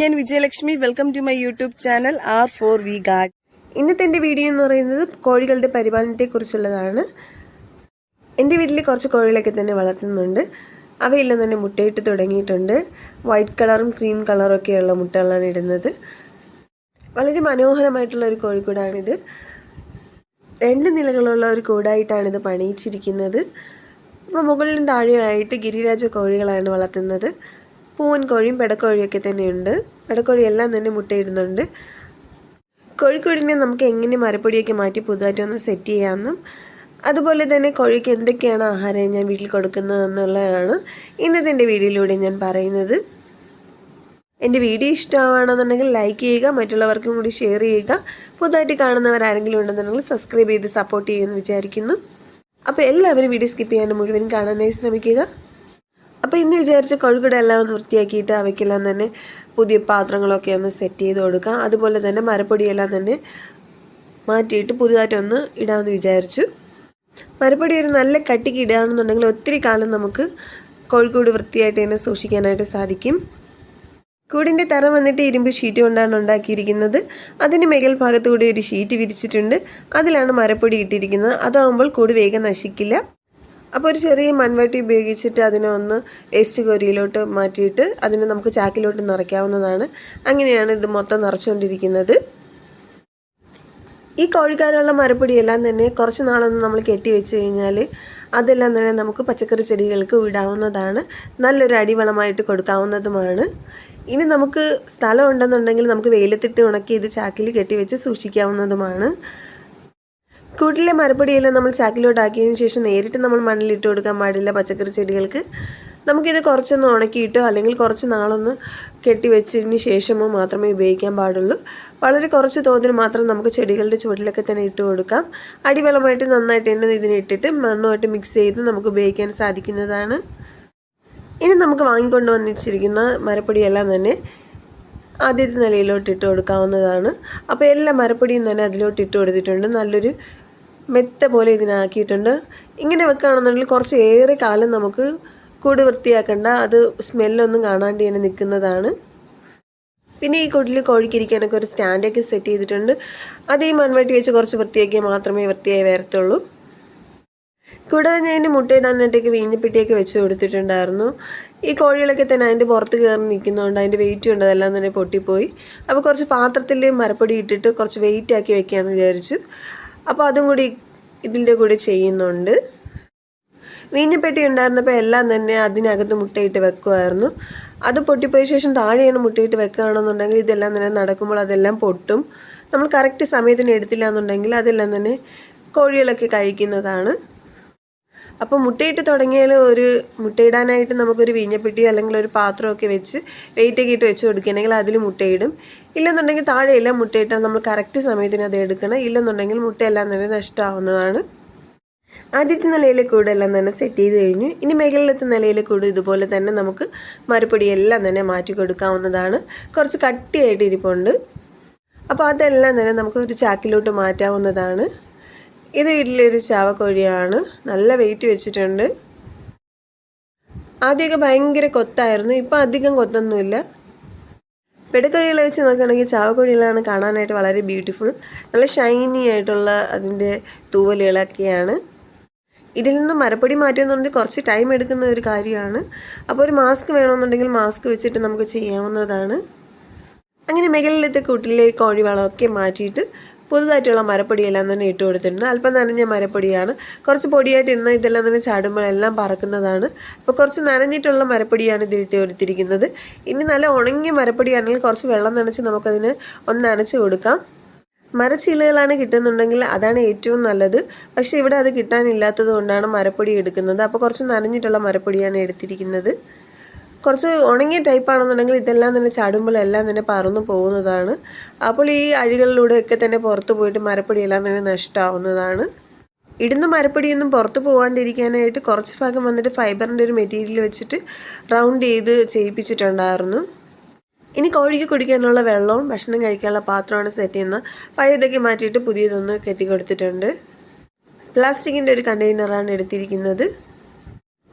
ഞാൻ Vijayalakshmi. Welcome to my YouTube channel R for V guard ഇന്നത്തെ എന്റെ video എന്ന് പറയുന്നത് കോഴികളുടെ പരിപാലനത്തെക്കുറിച്ചുള്ളതാണ്. എന്റെ വീട്ടിൽ കുറച്ച് കോഴികളൊക്കെ തന്നെ വളർത്തുന്നുണ്ട്. അവയെല്ലാം തന്നെ മുട്ടയിട്ട് തുടങ്ങിയിട്ടുണ്ട്. വൈറ്റ് കളറും ക്രീം കളറും ഒക്കെയുള്ള മുട്ടകളാണ് ഇടുന്നത്. വളരെ മനോഹരമായിട്ടുള്ള ഒരു കോഴിക്കൂടാണിത്. രണ്ട് നിലകളുള്ള ഒരു കൂടായിട്ടാണ് ഇത് പണിയിച്ചിരിക്കുന്നത്. അപ്പോൾ മുകളിലും താഴെയായിട്ട് ഗിരിരാജ കോഴികളാണ് വളർത്തുന്നത്. പൂവൻ കോഴിയും പെടക്കോഴിയൊക്കെ തന്നെയുണ്ട്. പെടക്കോഴി എല്ലാം തന്നെ മുട്ടയിടുന്നുണ്ട്. കോഴിക്കോടിനെ നമുക്ക് എങ്ങനെ മരപ്പൊടിയൊക്കെ മാറ്റി പുതുതായിട്ട് ഒന്ന് സെറ്റ് ചെയ്യാമെന്നും അതുപോലെ തന്നെ കോഴിക്ക് എന്തൊക്കെയാണ് ആഹാരം ഞാൻ വീട്ടിൽ കൊടുക്കുന്നത് എന്നുള്ളതാണ് ഇന്നത്തെ എന്റെ വീഡിയോയിലൂടെ ഞാൻ പറയുന്നത്. എന്റെ വീഡിയോ ഇഷ്ടമാണെന്നുണ്ടെങ്കിൽ ലൈക്ക് ചെയ്യുക മറ്റുള്ളവർക്കും കൂടി ഷെയർ ചെയ്യുക. പുതുതായിട്ട് കാണുന്നവർ ആരെങ്കിലും ഉണ്ടെന്നുണ്ടെങ്കിൽ സബ്സ്ക്രൈബ് ചെയ്ത് സപ്പോർട്ട് ചെയ്യുമെന്ന് വിചാരിക്കുന്നു. അപ്പോൾ എല്ലാവരും വീഡിയോ സ്കിപ്പ് ചെയ്യാണ്ട് മുഴുവൻ കാണാനായി ശ്രമിക്കുക. അപ്പോൾ ഇന്ന് വിചാരിച്ച കോഴിക്കൂടെ എല്ലാം ഒന്ന് വൃത്തിയാക്കിയിട്ട് അവയ്ക്കെല്ലാം തന്നെ പുതിയ പാത്രങ്ങളൊക്കെ ഒന്ന് സെറ്റ് ചെയ്ത് കൊടുക്കാം. അതുപോലെ തന്നെ മരപ്പൊടിയെല്ലാം തന്നെ മാറ്റിയിട്ട് പുതുതായിട്ടൊന്ന് ഇടാമെന്ന് വിചാരിച്ചു. മരപ്പൊടി ഒരു നല്ല കട്ടിക്ക് ഇടുകയാണെന്നുണ്ടെങ്കിൽ ഒത്തിരി കാലം നമുക്ക് കോഴിക്കോട് വൃത്തിയായിട്ട് തന്നെ സൂക്ഷിക്കാനായിട്ട് സാധിക്കും. കൂടിന്റെ തറ വന്നിട്ട് ഇരുമ്പ് ഷീറ്റ് കൊണ്ടാണ് ഉണ്ടാക്കിയിരിക്കുന്നത്. അതിന്റെ മേഖൽ ഭാഗത്തു കൂടി ഒരു ഷീറ്റ് വിരിച്ചിട്ടുണ്ട്. അതിലാണ് മരപ്പൊടി ഇട്ടിരിക്കുന്നത്. അതാകുമ്പോൾ കൂടി വേഗം നശിക്കില്ല. അപ്പോൾ ഒരു ചെറിയ മൺവെട്ടി ഉപയോഗിച്ചിട്ട് അതിനെ ഒന്ന് വേസ്റ്റ് കോരിയിലോട്ട് മാറ്റിയിട്ട് അതിനെ നമുക്ക് ചാക്കിലോട്ട് നിറയ്ക്കാവുന്നതാണ്. അങ്ങനെയാണ് ഇത് മൊത്തം നിറച്ചുകൊണ്ടിരിക്കുന്നത്. ഈ കോഴിക്കാരുള്ള മരപ്പൊടിയെല്ലാം തന്നെ കുറച്ച് നാളൊന്ന് നമ്മൾ കെട്ടി വെച്ച് കഴിഞ്ഞാൽ അതെല്ലാം തന്നെ നമുക്ക് പച്ചക്കറി ചെടികൾക്ക് വിടാവുന്നതാണ്. നല്ലൊരു അടിവളമായിട്ട് കൊടുക്കാവുന്നതുമാണ്. ഇനി നമുക്ക് സ്ഥലം ഉണ്ടെന്നുണ്ടെങ്കിൽ നമുക്ക് വെയിലത്തിട്ട് ഉണക്കി ഇത് ചാക്കിൽ കെട്ടിവെച്ച് സൂക്ഷിക്കാവുന്നതുമാണ്. കൂട്ടിലെ മരപ്പൊടിയെല്ലാം നമ്മൾ ചാക്കിലോട്ടാക്കിയതിന് ശേഷം നേരിട്ട് നമ്മൾ മണ്ണിലിട്ട് കൊടുക്കാൻ പാടില്ല പച്ചക്കറി ചെടികൾക്ക്. നമുക്കിത് കുറച്ചൊന്ന് ഉണക്കിയിട്ടോ അല്ലെങ്കിൽ കുറച്ച് നാളൊന്ന് കെട്ടിവെച്ചതിന് ശേഷമോ മാത്രമേ ഉപയോഗിക്കാൻ പാടുള്ളൂ. വളരെ കുറച്ച് തോതിൽ മാത്രം നമുക്ക് ചെടികളുടെ ചുവട്ടിലൊക്കെ തന്നെ ഇട്ട് കൊടുക്കാം. അടിവെള്ളമായിട്ട് നന്നായിട്ട് തന്നെ ഇതിനെ ഇട്ടിട്ട് മണ്ണുമായിട്ട് മിക്സ് ചെയ്ത് നമുക്ക് ഉപയോഗിക്കാൻ സാധിക്കുന്നതാണ്. ഇനി നമുക്ക് വാങ്ങിക്കൊണ്ട് വന്നിച്ചിരിക്കുന്ന മരപ്പൊടിയെല്ലാം തന്നെ ആദ്യത്തെ നിലയിലോട്ട് ഇട്ട് കൊടുക്കാവുന്നതാണ്. അപ്പോൾ എല്ലാ മരപ്പൊടിയും തന്നെ അതിലോട്ട് ഇട്ട് കൊടുത്തിട്ടുണ്ട്. നല്ലൊരു മെത്ത പോലെ ഇതിനാക്കിയിട്ടുണ്ട്. ഇങ്ങനെ വെക്കുകയാണെന്നുണ്ടെങ്കിൽ കുറച്ച് ഏറെ കാലം നമുക്ക് കൂട് വൃത്തിയാക്കണ്ട അത് സ്മെല്ലൊന്നും കാണാണ്ട് തന്നെ നിൽക്കുന്നതാണ്. പിന്നെ ഈ കൂട്ടിൽ കോഴിക്കിരിക്കാനൊക്കെ ഒരു സ്റ്റാൻഡൊക്കെ സെറ്റ് ചെയ്തിട്ടുണ്ട്. അത് ഈ മൺവെട്ടി വെച്ച് കുറച്ച് വൃത്തിയാക്കിയാൽ മാത്രമേ വൃത്തിയായി വരത്തുള്ളൂ. കൂടാതെ ഞാൻ അതിന്റെ മുട്ടയിടാനായിട്ടൊക്കെ വീഞ്ഞപ്പെട്ടിയൊക്കെ വെച്ച് കൊടുത്തിട്ടുണ്ടായിരുന്നു. ഈ കോഴികളൊക്കെ തന്നെ അതിന്റെ പുറത്ത് കയറി നിൽക്കുന്നതുകൊണ്ട് അതിന്റെ വെയിറ്റ് ഉണ്ട് അതെല്ലാം തന്നെ പൊട്ടിപ്പോയി. അപ്പോൾ കുറച്ച് പാത്രത്തിൽ മരപ്പൊടി ഇട്ടിട്ട് കുറച്ച് വെയിറ്റ് ആക്കി വെക്കാമെന്ന് വിചാരിച്ചു. അപ്പോൾ അതും കൂടി ഇതിന്റെ കൂടെ ചെയ്യുന്നുണ്ട്. വീഞ്ഞപ്പെട്ടി ഉണ്ടായിരുന്നപ്പോൾ എല്ലാം തന്നെ അതിനകത്ത് മുട്ടയിട്ട് വെക്കുമായിരുന്നു അത് പൊട്ടിപ്പോയ ശേഷം താഴെയാണ് മുട്ടയിട്ട് വെക്കുകയാണെന്നുണ്ടെങ്കിൽ ഇതെല്ലാം തന്നെ നടക്കുമ്പോൾ അതെല്ലാം പൊട്ടും. നമ്മൾ കറക്റ്റ് സമയത്തിന് എടുത്തില്ല എന്നുണ്ടെങ്കിൽ അതെല്ലാം തന്നെ കോഴികളൊക്കെ കഴിക്കുന്നതാണ്. അപ്പോൾ മുട്ടയിട്ട് തുടങ്ങിയാൽ ഒരു മുട്ടയിടാനായിട്ട് നമുക്കൊരു വീഞ്ഞപ്പെട്ടിയോ അല്ലെങ്കിൽ ഒരു പാത്രമൊക്കെ വെച്ച് വെയിറ്റൊക്കെ ഇട്ട് വെച്ച് കൊടുക്കുകയാണെങ്കിൽ അതിൽ മുട്ടയിടും. ഇല്ലെന്നുണ്ടെങ്കിൽ താഴെയെല്ലാം മുട്ടയിട്ടാൽ നമ്മൾ കറക്റ്റ് സമയത്തിന് അത് എടുക്കണം. ഇല്ലെന്നുണ്ടെങ്കിൽ മുട്ടയെല്ലാം തന്നെ നഷ്ടമാവുന്നതാണ് ആദ്യത്തെ നിലയിലെ കൂടെല്ലാം തന്നെ സെറ്റ് ചെയ്ത് കഴിഞ്ഞു. ഇനി മേഖലയിലത്തെ നിലയിലെ കൂട് ഇതുപോലെ തന്നെ നമുക്ക് മരപ്പൊടിയെല്ലാം തന്നെ മാറ്റി കൊടുക്കാവുന്നതാണ്. കുറച്ച് കട്ടിയായിട്ട് ഇരിപ്പുണ്ട്. അപ്പോൾ അതെല്ലാം തന്നെ നമുക്ക് ഒരു ചാക്കിലോട്ട് മാറ്റാവുന്നതാണ്. ഇത് വീട്ടിലൊരു ചാവക്കോഴിയാണ്. നല്ല വെയിറ്റ് വെച്ചിട്ടുണ്ട്. ആദ്യമൊക്കെ ഭയങ്കര കൊത്തായിരുന്നു. ഇപ്പം അധികം കൊത്തൊന്നുമില്ല. പെടക്കോഴികളെ വെച്ച് നോക്കുകയാണെങ്കിൽ ചാവക്കോഴികളാണ് കാണാനായിട്ട് വളരെ ബ്യൂട്ടിഫുൾ നല്ല ഷൈനി ആയിട്ടുള്ള അതിന്റെ തൂവലുകളൊക്കെയാണ്. ഇതിൽ നിന്ന് മരപ്പൊടി മാറ്റുമെന്നുണ്ടെങ്കിൽ കുറച്ച് ടൈം എടുക്കുന്ന ഒരു കാര്യമാണ്. അപ്പോൾ ഒരു മാസ്ക് വേണമെന്നുണ്ടെങ്കിൽ മാസ്ക് വെച്ചിട്ട് നമുക്ക് ചെയ്യാവുന്നതാണ്. അങ്ങനെ മേഖലയിലത്തെ കൂട്ടിലെ കോഴിവളമൊക്കെ മാറ്റിയിട്ട് പുതുതായിട്ടുള്ള മരപ്പൊടിയെല്ലാം തന്നെ ഇട്ട് കൊടുത്തിട്ടുണ്ട്. അല്പം നനഞ്ഞ മരപ്പൊടിയാണ്. കുറച്ച് പൊടിയായിട്ട് ഇടുന്ന ഇതെല്ലാം തന്നെ ചാടുമ്പോൾ എല്ലാം പറക്കുന്നതാണ്. അപ്പോൾ കുറച്ച് നനഞ്ഞിട്ടുള്ള മരപ്പൊടിയാണ് ഇതിൽ ഇട്ട് കൊടുത്തിരിക്കുന്നത്. ഇനി നല്ല ഉണങ്ങിയ മരപ്പൊടിയാണെങ്കിൽ കുറച്ച് വെള്ളം നനച്ച് നമുക്കതിന് ഒന്ന് നനച്ച് കൊടുക്കാം. മരച്ചീലുകളാണ് കിട്ടുന്നുണ്ടെങ്കിൽ അതാണ് ഏറ്റവും നല്ലത്. പക്ഷേ ഇവിടെ അത് കിട്ടാനില്ലാത്തത് കൊണ്ടാണ് മരപ്പൊടി എടുക്കുന്നത്. അപ്പോൾ കുറച്ച് നനഞ്ഞിട്ടുള്ള മരപ്പൊടിയാണ് എടുത്തിരിക്കുന്നത്. കുറച്ച് ഉണങ്ങിയ ടൈപ്പ് ആണെന്നുണ്ടെങ്കിൽ ഇതെല്ലാം തന്നെ ചാടുമ്പോൾ എല്ലാം തന്നെ പറന്നു പോകുന്നതാണ്. അപ്പോൾ ഈ അഴികളിലൂടെയൊക്കെ തന്നെ പുറത്ത് പോയിട്ട് മരപ്പൊടി എല്ലാം തന്നെ നഷ്ടമാവുന്നതാണ് ഇടുന്ന മരപ്പൊടിയൊന്നും പുറത്ത് പോകാണ്ടിരിക്കാനായിട്ട് കുറച്ച് ഭാഗം വന്നിട്ട് ഫൈബറിന്റെ ഒരു മെറ്റീരിയൽ വെച്ചിട്ട് റൗണ്ട് ചെയ്ത് ചെയ്യിപ്പിച്ചിട്ടുണ്ടായിരുന്നു. ഇനി കോഴിക്ക് കുടിക്കാനുള്ള വെള്ളവും ഭക്ഷണം കഴിക്കാനുള്ള പാത്രമാണ് സെറ്റ് ചെയ്യുന്നത്. പഴയതൊക്കെ മാറ്റിയിട്ട് പുതിയതൊന്ന് കെട്ടിക്കൊടുത്തിട്ടുണ്ട്. പ്ലാസ്റ്റിക്കിന്റെ ഒരു കണ്ടെയ്നറാണ് എടുത്തിരിക്കുന്നത്.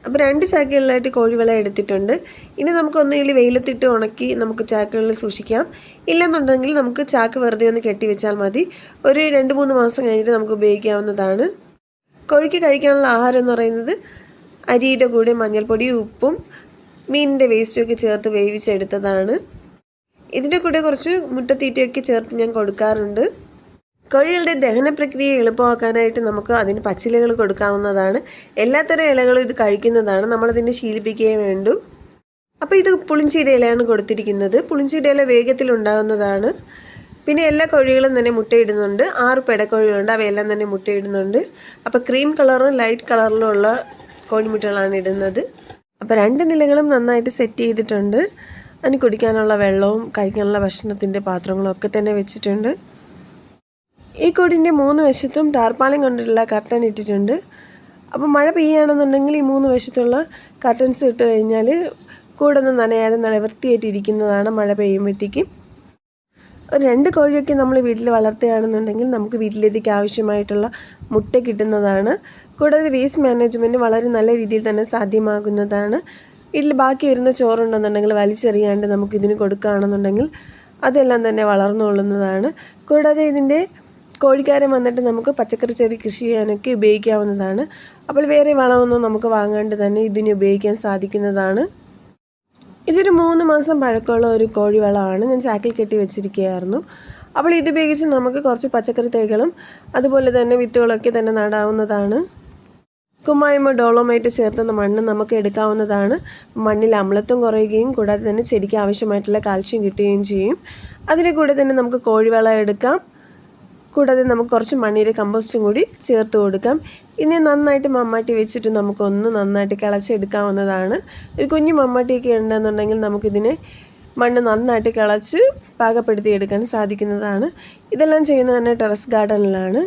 അപ്പോൾ രണ്ട് ചാക്കുകളിലായിട്ട് കോഴിവള എടുത്തിട്ടുണ്ട്. ഇനി നമുക്ക് ഒന്നുകിൽ വെയിലത്തിട്ട് ഉണക്കി നമുക്ക് ചാക്കുകളിൽ സൂക്ഷിക്കാം. ഇല്ലെന്നുണ്ടെങ്കിൽ നമുക്ക് ചാക്ക് വെറുതെ ഒന്ന് കെട്ടിവെച്ചാൽ മതി. ഒരു രണ്ട് മൂന്ന് മാസം കഴിഞ്ഞിട്ട് നമുക്ക് ഉപയോഗിക്കാവുന്നതാണ്. കോഴിക്ക് കഴിക്കാനുള്ള ആഹാരം എന്ന് പറയുന്നത് അരിയുടെ കൂടെ മഞ്ഞൾപ്പൊടി ഉപ്പും മീനിന്റെ വേസ്റ്റും ഒക്കെ ചേർത്ത് വേവിച്ചെടുത്തതാണ്. ഇതിന്റെ കൂടെ കുറച്ച് മുട്ടത്തീറ്റയൊക്കെ ചേർത്ത് ഞാൻ കൊടുക്കാറുണ്ട്. കോഴികളുടെ ദഹന പ്രക്രിയ എളുപ്പമാക്കാനായിട്ട് നമുക്ക് അതിന് പച്ചിലകൾ കൊടുക്കാവുന്നതാണ്. എല്ലാത്തരം ഇലകളും ഇത് കഴിക്കുന്നതാണ്. നമ്മളതിനെ ശീലിപ്പിക്കുകയും വേണ്ടു. അപ്പോൾ ഇത് പുളിഞ്ചിയുടെ ഇലയാണ് കൊടുത്തിരിക്കുന്നത്. പുളിഞ്ചിയുടെ ഇല വേഗത്തിൽ ഉണ്ടാകുന്നതാണ്. പിന്നെ എല്ലാ കോഴികളും തന്നെ മുട്ടയിടുന്നുണ്ട്. ആറ് പെടക്കോഴികളുണ്ട്. അവയെല്ലാം തന്നെ മുട്ടയിടുന്നുണ്ട്. അപ്പോൾ ക്രീം കളറും ലൈറ്റ് കളറിലും ഉള്ള കോഴിമുട്ടകളാണ് ഇടുന്നത്. അപ്പോൾ രണ്ട് നിലകളും നന്നായിട്ട് സെറ്റ് ചെയ്തിട്ടുണ്ട്. അതിന് കുടിക്കാനുള്ള വെള്ളവും കഴിക്കാനുള്ള ഭക്ഷണത്തിന്റെ പാത്രങ്ങളും ഒക്കെ തന്നെ വെച്ചിട്ടുണ്ട്. ഈ കൂടിന്റെ മൂന്ന് വശത്തും ടാർപ്പാലം കൊണ്ടുള്ള കർട്ടൻ ഇട്ടിട്ടുണ്ട്. അപ്പോൾ മഴ പെയ്യുകയാണെന്നുണ്ടെങ്കിൽ ഈ മൂന്ന് വശത്തുള്ള കർട്ടൻസ് ഇട്ട് കഴിഞ്ഞാൽ കൂടൊന്നും നനയാതെ നല്ല വൃത്തിയായിട്ട് ഇരിക്കുന്നതാണ് മഴ പെയ്യുമ്പോഴത്തേക്കും. ഒരു രണ്ട് കോഴിയൊക്കെ നമ്മൾ വീട്ടിൽ വളർത്തുകയാണെന്നുണ്ടെങ്കിൽ നമുക്ക് വീട്ടിലേക്ക് ആവശ്യമായിട്ടുള്ള മുട്ട കിട്ടുന്നതാണ്. കൂടാതെ വേസ്റ്റ് മാനേജ്മെന്റ് വളരെ നല്ല രീതിയിൽ തന്നെ സാധ്യമാകുന്നതാണ്. വീട്ടിൽ ബാക്കി വരുന്ന ചോറുണ്ടെന്നുണ്ടെങ്കിൽ വലിച്ചെറിയാണ്ട് നമുക്ക് ഇതിന് കൊടുക്കുകയാണെന്നുണ്ടെങ്കിൽ അതെല്ലാം തന്നെ വളർന്നുകൊള്ളുന്നതാണ്. കൂടാതെ ഇതിന്റെ കോഴിക്കാരൻ വന്നിട്ട് നമുക്ക് പച്ചക്കറി ചെടി കൃഷി ചെയ്യാനൊക്കെ ഉപയോഗിക്കാവുന്നതാണ്. അപ്പോൾ വേറെ വളമൊന്നും നമുക്ക് വാങ്ങാണ്ട് തന്നെ ഇതിന് ഉപയോഗിക്കാൻ സാധിക്കുന്നതാണ്. ഇതൊരു മൂന്ന് മാസം പഴക്കമുള്ള ഒരു കോഴി വളമാണ് ഞാൻ ചാക്കിൽ കെട്ടി വെച്ചിരിക്കുകയായിരുന്നു. അപ്പോൾ ഇതുപയോഗിച്ച് നമുക്ക് കുറച്ച് പച്ചക്കറി തൈകളും അതുപോലെ തന്നെ വിത്തുകളൊക്കെ തന്നെ നടാവുന്നതാണ്. കുമ്മായ്മ ഡോളോമൈറ്റ് ചേർത്തുന്ന മണ്ണ് നമുക്ക് എടുക്കാവുന്നതാണ്. മണ്ണിൽ അമ്ലത്വം കുറയുകയും കൂടാതെ തന്നെ ചെടിക്ക് ആവശ്യമായിട്ടുള്ള കാൽഷ്യം കിട്ടുകയും ചെയ്യും. അതിന്റെ കൂടെ തന്നെ നമുക്ക് കോഴിവളം എടുക്കാം. കൂടാതെ നമുക്ക് കുറച്ച് മണ്ണിര കമ്പോസ്റ്റും കൂടി ചേർത്ത് കൊടുക്കാം. ഇനി നന്നായിട്ട് മമ്മാട്ടി വെച്ചിട്ട് നമുക്കൊന്ന് നന്നായിട്ട് കിളച്ചെടുക്കാവുന്നതാണ്. ഒരു കുഞ്ഞു മമ്മാട്ടിയൊക്കെ ഉണ്ടെന്നുണ്ടെങ്കിൽ നമുക്കിതിനെ മണ്ണ് നന്നായിട്ട് കിളച്ച് പാകപ്പെടുത്തിയെടുക്കാൻ സാധിക്കുന്നതാണ്. ഇതെല്ലാം ചെയ്യുന്നത് തന്നെ ടെറസ് ഗാർഡനിലാണ്.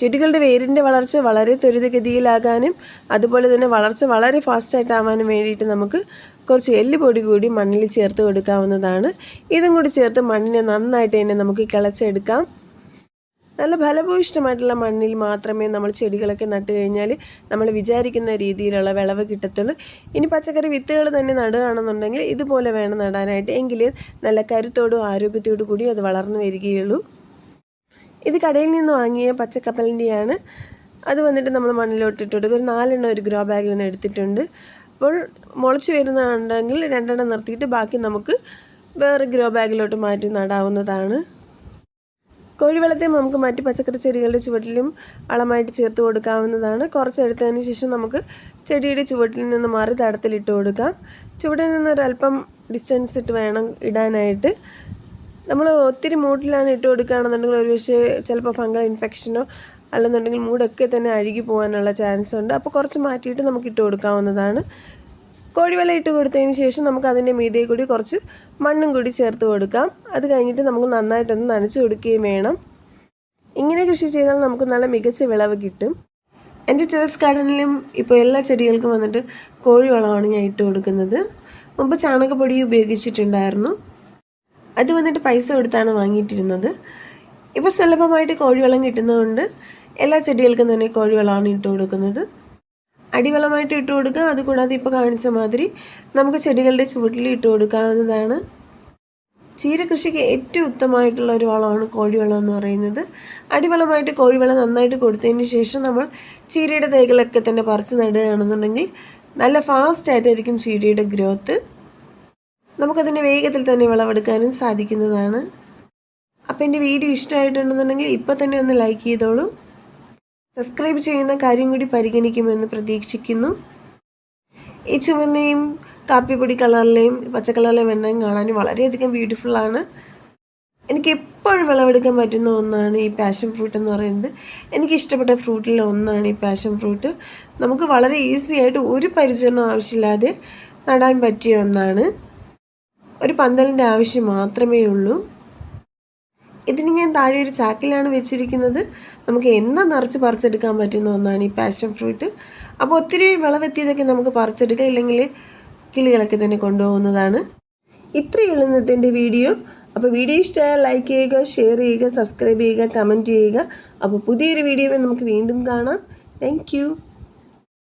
ചെടികളുടെ വേരിന്റെ വളർച്ച വളരെ ത്വരിതഗതിയിലാകാനും അതുപോലെ തന്നെ വളർച്ച വളരെ ഫാസ്റ്റായിട്ടാവാനും വേണ്ടിയിട്ട് നമുക്ക് കുറച്ച് എല്ലുപൊടി കൂടി മണ്ണിൽ ചേർത്ത് കൊടുക്കാവുന്നതാണ്. ഇതും കൂടി ചേർത്ത് മണ്ണിനെ നന്നായിട്ട് തന്നെ നമുക്ക് കിളച്ചെടുക്കാം. നല്ല ഫലഭൂയിഷ്ടമായിട്ടുള്ള മണ്ണിൽ മാത്രമേ നമ്മൾ ചെടികളൊക്കെ നട്ട് കഴിഞ്ഞാൽ നമ്മൾ വിചാരിക്കുന്ന രീതിയിലുള്ള വിളവ് കിട്ടത്തുള്ളൂ. ഇനി പച്ചക്കറി വിത്തുകൾ തന്നെ നടുകയാണെന്നുണ്ടെങ്കിൽ ഇതുപോലെ വേണം നടാനായിട്ട്. എങ്കിൽ നല്ല കരുത്തോടും ആരോഗ്യത്തോടു കൂടി അത് വളർന്നു വരികയുള്ളൂ. ഇത് കടയിൽ നിന്ന് വാങ്ങിയ പച്ചക്കപ്പലിന്റെയാണ്. അത് വന്നിട്ട് നമ്മൾ മണ്ണിലോട്ടിട്ട് കൊടുക്കും. ഒരു നാലെണ്ണം ഒരു ഗ്രോ ബാഗിൽ നിന്ന് എടുത്തിട്ടുണ്ട്. അപ്പോൾ മുളച്ച് വരുന്നുണ്ടെങ്കിൽ രണ്ടെണ്ണം നിർത്തിയിട്ട് ബാക്കി നമുക്ക് വേറെ ഗ്രോ ബാഗിലോട്ട് മാറ്റി നടാവുന്നതാണ്. കോഴിവെള്ളത്തെ നമുക്ക് മറ്റ് പച്ചക്കറി ചെടികളുടെ ചുവട്ടിലും വളമായിട്ട് ചേർത്ത് കൊടുക്കാവുന്നതാണ്. കുറച്ച് എടുത്തതിന് ശേഷം നമുക്ക് ചെടിയുടെ ചുവട്ടിൽ നിന്ന് മാറി തടത്തിലിട്ട് കൊടുക്കാം. ചുവട്ടിൽ നിന്ന് ഒരല്പം ഡിസ്റ്റൻസ് ഇട്ട് വേണം ഇടാനായിട്ട്. നമ്മൾ ഒത്തിരി മൂട്ടിലാണ് ഇട്ട് കൊടുക്കുകയാണെന്നുണ്ടെങ്കിൽ ഒരു പക്ഷേ ചിലപ്പോൾ ഫംഗൽ ഇൻഫെക്ഷനോ അല്ലെന്നുണ്ടെങ്കിൽ മൂടൊക്കെ തന്നെ അഴുകി പോകാനുള്ള ചാൻസ് ഉണ്ട്. അപ്പോൾ കുറച്ച് മാറ്റിയിട്ട് നമുക്ക് ഇട്ട് കൊടുക്കാവുന്നതാണ്. കോഴിവെള്ളം ഇട്ട് കൊടുത്തതിന് ശേഷം നമുക്ക് അതിന്റെ മീതെ കൂടി കുറച്ച് മണ്ണും കൂടി ചേർത്ത് കൊടുക്കാം. അത് കഴിഞ്ഞിട്ട് നമുക്ക് നന്നായിട്ടൊന്ന് നനച്ച് കൊടുക്കുകയും വേണം. ഇങ്ങനെ കൃഷി ചെയ്താൽ നമുക്ക് നല്ല മികച്ച വിളവ് കിട്ടും. എന്റെ ടെറസ് ഗാർഡനിലും ഇപ്പോൾ എല്ലാ ചെടികൾക്കും വന്നിട്ട് കോഴിവളമാണ് ഞാൻ ഇട്ട് കൊടുക്കുന്നത്. മുമ്പ് ചാണകപ്പൊടി ഉപയോഗിച്ചിട്ടുണ്ടായിരുന്നു. അത് വന്നിട്ട് പൈസ കൊടുത്താണ് വാങ്ങിയിട്ടിരുന്നത്. ഇപ്പോൾ സുലഭമായിട്ട് കോഴിവെള്ളം കിട്ടുന്നതുകൊണ്ട് എല്ലാ ചെടികൾക്കും തന്നെ കോഴിവെള്ളമാണ് ഇട്ട് കൊടുക്കുന്നത്. അടിവളമായിട്ട് ഇട്ട് കൊടുക്കാം അതുകൂടാതെ ഇപ്പോൾ കാണിച്ച മാതിരി നമുക്ക് ചെടികളുടെ ചുവട്ടിൽ ഇട്ട് കൊടുക്കാവുന്നതാണ്. ചീരകൃഷിക്ക് ഏറ്റവും ഉത്തമമായിട്ടുള്ള ഒരു വളമാണ് കോഴിവെള്ളം എന്ന് പറയുന്നത്. അടിവളമായിട്ട് കോഴിവെള്ളം നന്നായിട്ട് കൊടുത്തതിന് ശേഷം നമ്മൾ ചീരയുടെ തൈകളൊക്കെ തന്നെ പറിച്ച് നടുകയാണെന്നുണ്ടെങ്കിൽ നല്ല ഫാസ്റ്റ് ആയിട്ടായിരിക്കും ചീരയുടെ ഗ്രോത്ത് നമുക്കതിന്റെ വേഗത്തിൽ തന്നെ വിളവെടുക്കാനും സാധിക്കുന്നതാണ്. അപ്പോൾ എന്റെ വീഡിയോ ഇഷ്ടമായിട്ടുണ്ടെന്നുണ്ടെങ്കിൽ ഇപ്പോൾ തന്നെ ഒന്ന് ലൈക്ക് ചെയ്തോളൂ. സബ്സ്ക്രൈബ് ചെയ്യുന്ന കാര്യം കൂടി പരിഗണിക്കുമെന്ന് പ്രതീക്ഷിക്കുന്നു. ഈ ചുവന്നയും കാപ്പിപ്പൊടി കളറിലെയും പച്ച കളറിലെയും വെണ്ണയും കാണാൻ വളരെയധികം ബ്യൂട്ടിഫുൾ ആണ്. എനിക്ക് എപ്പോഴും വിളവെടുക്കാൻ പറ്റുന്ന ഒന്നാണ് ഈ പാഷൻ ഫ്രൂട്ട് എന്ന് പറയുന്നത്. എനിക്ക് ഇഷ്ടപ്പെട്ട ഫ്രൂട്ടിൽ ഒന്നാണ് ഈ പാഷൻ ഫ്രൂട്ട് നമുക്ക് വളരെ ഈസി ആയിട്ട് ഒരു പരിചരണം ആവശ്യമില്ലാതെ നടാൻ പറ്റിയ ഒന്നാണ്. ഒരു പന്തലിന്റെ ആവശ്യം മാത്രമേ ഉള്ളൂ. ഇതിന് ഞാൻ താഴെ ഒരു ചാക്കിലാണ് വെച്ചിരിക്കുന്നത്. നമുക്ക് എന്നാ നിറച്ച് പറിച്ചെടുക്കാൻ പറ്റുന്ന ഒന്നാണ് ഈ പാഷൻ ഫ്രൂട്ട് അപ്പോൾ ഒത്തിരി വിളവെത്തിയതൊക്കെ നമുക്ക് പറിച്ചെടുക്കാം. ഇല്ലെങ്കിൽ കിളികളൊക്കെ തന്നെ കൊണ്ടുപോകുന്നതാണ്. ഇത്രയുള്ള ഇന്നത്തെ വീഡിയോ. അപ്പോൾ വീഡിയോ ഇഷ്ടമായാൽ ലൈക്ക് ചെയ്യുക ഷെയർ ചെയ്യുക സബ്സ്ക്രൈബ് ചെയ്യുക കമന്റ് ചെയ്യുക. അപ്പോൾ പുതിയൊരു വീഡിയോയിൽ നമുക്ക് വീണ്ടും കാണാം. താങ്ക്